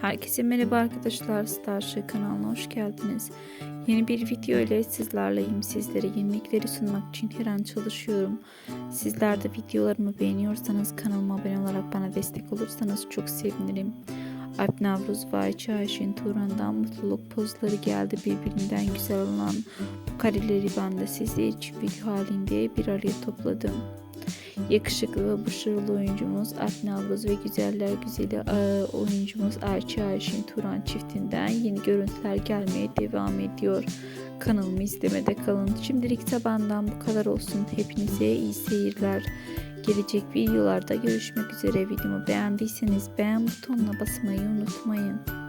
Herkese merhaba arkadaşlar. Starship kanalına hoş geldiniz. Yeni bir video ile sizlerleyim. Sizlere yenilikleri sunmak için her an çalışıyorum. Sizler de videolarımı beğeniyorsanız kanalıma abone olarak bana destek olursanız çok sevinirim. Alp Navruz ve Ayça Ayşin Turan'dan mutluluk pozları geldi. Birbirinden güzel olan bu kareleri ben de sizler için video halinde bir araya topladım. Yakışıklı ve başarılı oyuncumuz Alp Navruz ve güzeller güzeli e, oyuncumuz Ayça Ayşin Turan çiftinden yeni görüntüler gelmeye devam ediyor. Kanalımı izlemede kalın. Şimdilik de benden bu kadar olsun. Hepinize iyi seyirler. Gelecek videolarda görüşmek üzere. Videomu beğendiyseniz beğen butonuna basmayı unutmayın.